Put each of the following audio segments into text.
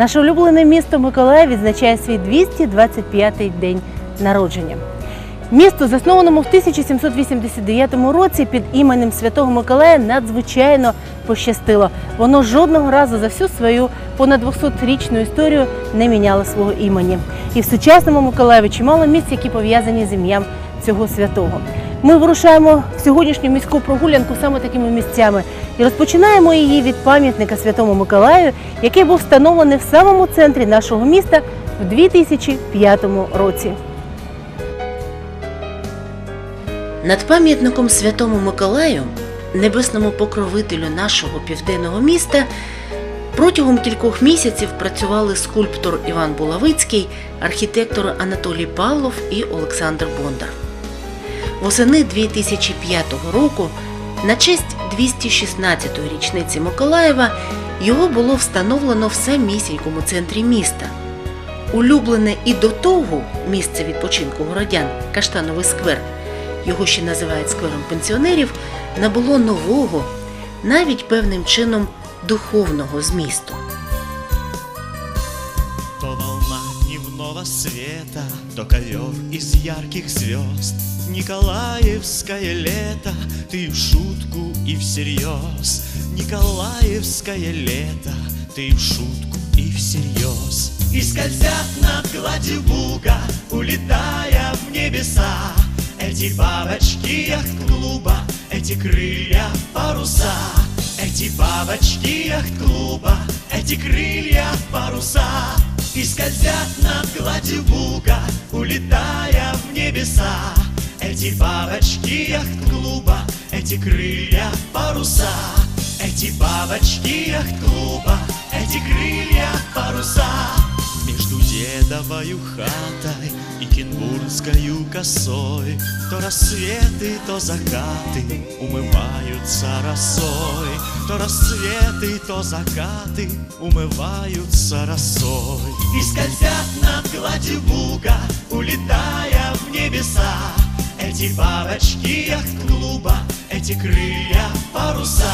Наше улюблене місто Миколаїв відзначає свій 225-й день народження. Місто, заснованому в 1789 році під іменем Святого Миколая, надзвичайно пощастило. Воно жодного разу за всю свою понад 200-річну історію не міняло свого імені. І в сучасному Миколаєві чимало місць, які пов'язані з ім'ям цього святого. Ми вирушаємо в сьогоднішню міську прогулянку саме такими місцями і розпочинаємо її від пам'ятника Святому Миколаю, який був встановлений в самому центрі нашого міста в 2005 році. Над пам'ятником Святому Миколаю, небесному покровителю нашого південного міста, протягом кількох місяців працювали скульптор Іван Булавицький, архітектор Анатолій Павлов і Олександр Бондар. Восени 2005 року, на честь 216-ї річниці Миколаєва, його було встановлено в самісінькому центрі міста. Улюблене і до того місце відпочинку городян Каштановий сквер, його ще називають сквером пенсіонерів, набуло нового, навіть певним чином духовного змісту. То волна дневного света, то ковер из ярких звезд. Николаевское лето, ты в шутку и всерьез. Николаевское лето, ты в шутку и всерьез. И скользят над гладью буга, улетая в небеса. Эти бабочки яхт-клуба, эти крылья паруса. Эти бабочки яхт-клуба, эти крылья паруса. И скользят над гладью буга, улетая в небеса. Эти бабочки яхт-клуба, эти крылья паруса. Эти бабочки яхт-клуба, эти крылья паруса. Между дедовою хатой и кенбургскою косой То рассветы, то закаты умываются росой То рассветы, то закаты умываются росой И скользят над гладью буга, улетая в небеса Эти бабочки яхт-клуба, эти крылья паруса.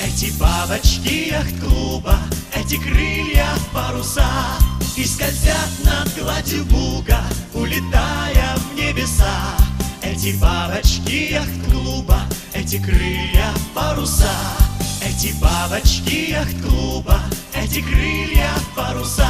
Эти бабочки яхт-клуба, эти крылья паруса. И скользят над гладью буга, улетая в небеса. Эти бабочки яхт-клуба, эти крылья паруса. Эти бабочки яхт-клуба, эти крылья паруса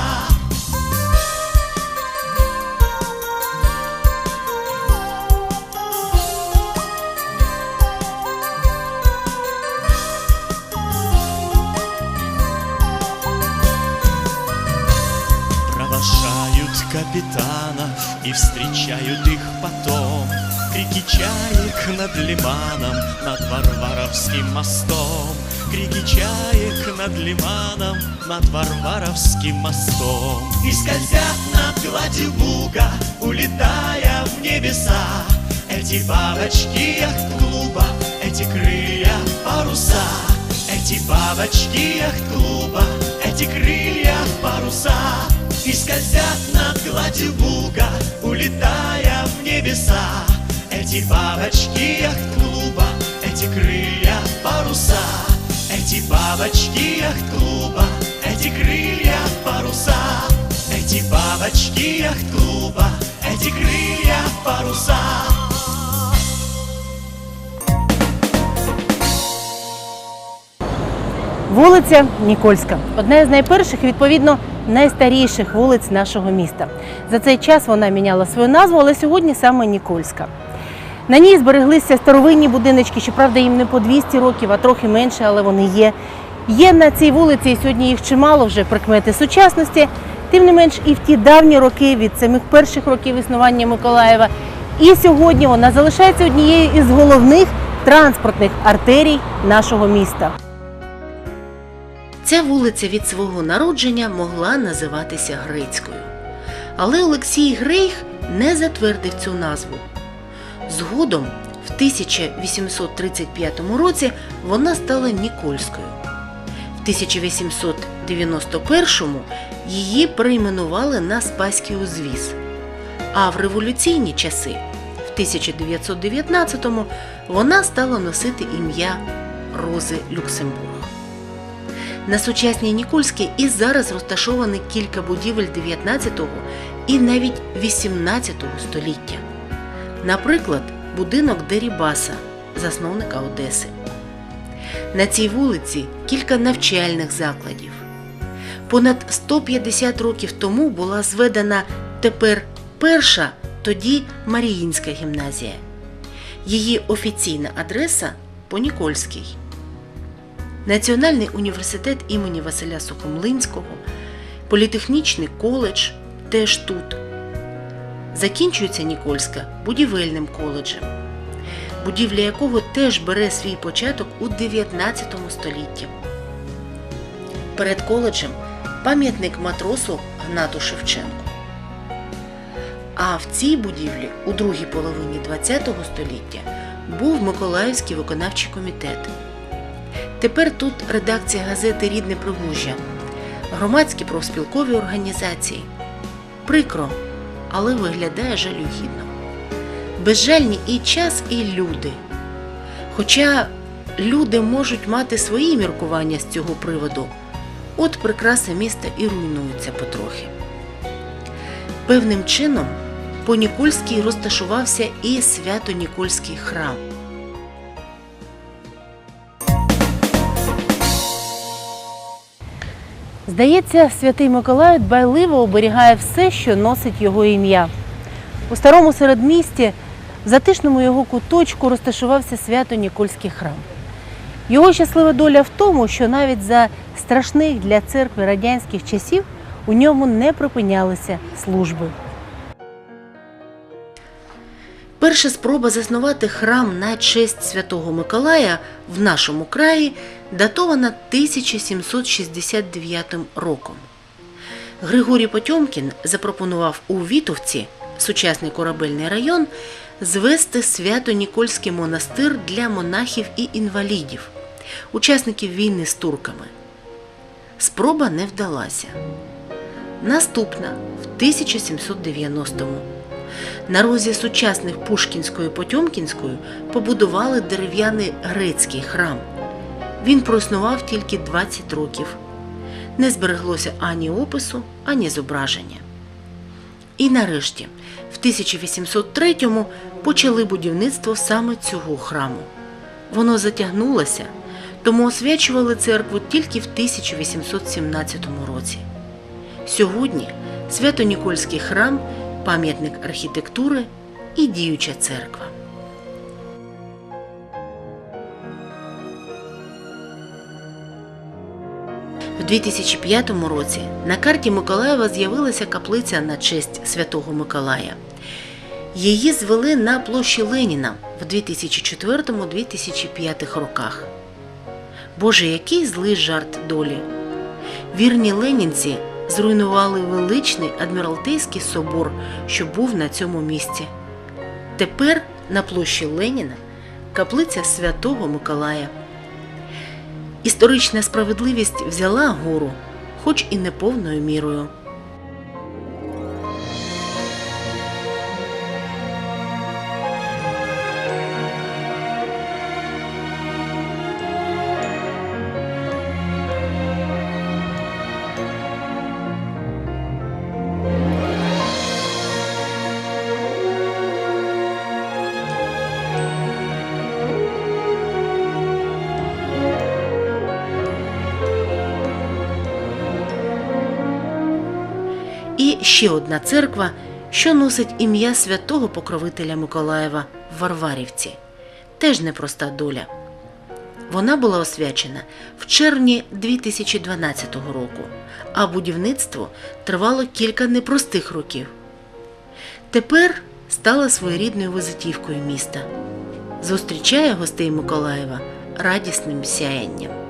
над лиманом, над Варваровским мостом. Крики чаек над лиманом, над Варваровским мостом. И скользят над гладью буга, улетая в небеса. Эти бабочки яхт-клуба, эти крылья паруса. Эти бабочки яхт-клуба, эти крылья паруса. И скользят над гладью буга, Эти бабочки яхт-клуба, эти крылья паруса Эти бабочки яхт-клуба, эти крылья паруса Эти бабочки яхт-клуба, эти крылья паруса Вулиця Нікольська одна з найперших, і, відповідно, найстаріших вулиць нашого міста. За цей час вона міняла свою назву, але сьогодні саме Нікольська. На ній збереглися старовинні будиночки, щоправда, їм не по 200 років, а трохи менше, але вони є. Є на цій вулиці, і сьогодні їх чимало вже прикмети сучасності. Тим не менш, і в ті давні роки, від самих перших років існування Миколаєва, і сьогодні вона залишається однією із головних транспортних артерій нашого міста. Ця вулиця від свого народження могла називатися Грецькою. Але Олексій Грейх не затвердив цю назву. Згодом, в 1835 році, вона стала Нікольською. В 1891 її перейменували на Спаський узвіз. А в революційні часи, в 1919-му, вона стала носити ім'я Рози Люксембург. На сучасній Нікольській і зараз розташовані кілька будівель 19 і навіть 18 століття. Наприклад, будинок Дерібаса, засновника Одеси. На цій вулиці кілька навчальних закладів. Понад 150 років тому була зведена тепер перша, тоді Маріїнська гімназія. Її офіційна адреса Понікольський. Національний університет імені Василя Сухомлинського, політехнічний коледж теж тут. Закінчується Нікольська будівельним коледжем, будівля якого теж бере свій початок у 19 столітті. Перед коледжем пам'ятник матросу Гнату Шевченку. А в цій будівлі у другій половині ХХ століття був Миколаївський виконавчий комітет. Тепер тут редакція газети Рідне Прибужжя, громадські профспілкові організації. Прикро, але виглядає жалюгідно. Безжальні і час, і люди. Хоча люди можуть мати свої міркування з цього приводу, от прикраси міста і руйнуються потрохи. Певним чином по Нікольській розташувався і Свято-Нікольський храм. Здається, святий Миколай дбайливо оберігає все, що носить його ім'я. У старому середмісті, в затишному його куточку, розташувався свято Нікольський храм. Його щаслива доля в тому, що навіть за страшних для церкви радянських часів у ньому не припинялися служби. Перша спроба заснувати храм на честь святого Миколая в нашому краї датована 1769 роком. Григорій Потьомкін запропонував у Вітовці, сучасний корабельний район, звести свято-Нікольський монастир для монахів і інвалідів, учасників війни з турками. Спроба не вдалася. Наступна в 1790-му. На розі сучасних Пушкінської Потьомкінської побудували дерев'яний грецький храм. Він проіснував тільки 20 років. Не збереглося ані опису, ані зображення. І нарешті, в 1803-му почали будівництво саме цього храму. Воно затягнулося, тому освячували церкву тільки в 1817 році. Сьогодні Свято-Нікольський храм пам'ятник архітектури і діюча церква. В 2005 році на карті Миколаєва з'явилася каплиця на честь Святого Миколая. Її звели на площі Леніна в 2004-2005 роках. Боже, який злий жарт долі! Вірні ленінці зруйнували величний адміралтейський собор, що був на цьому місці. Тепер на площі Леніна каплиця Святого Миколая. Історична справедливість взяла гору, хоч і не повною мірою. Ще одна церква, що носить ім'я святого покровителя Миколаєва в Варварівці. Теж непроста доля. Вона була освячена в червні 2012 року, а будівництво тривало кілька непростих років. Тепер стала своєрідною визитівкою міста. Зустрічає гостей Миколаєва радісним сяянням.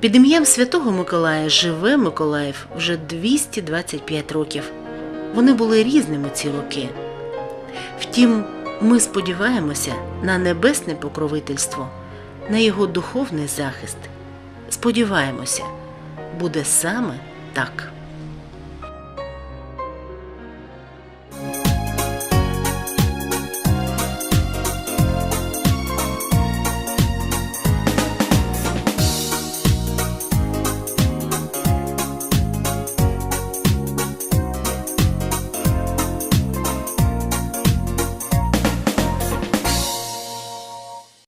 Під ім'ям Святого Миколая живе Миколаїв вже 225 років. Вони були різними ці роки. Втім, ми сподіваємося на небесне покровительство, на його духовний захист. Сподіваємося, буде саме так.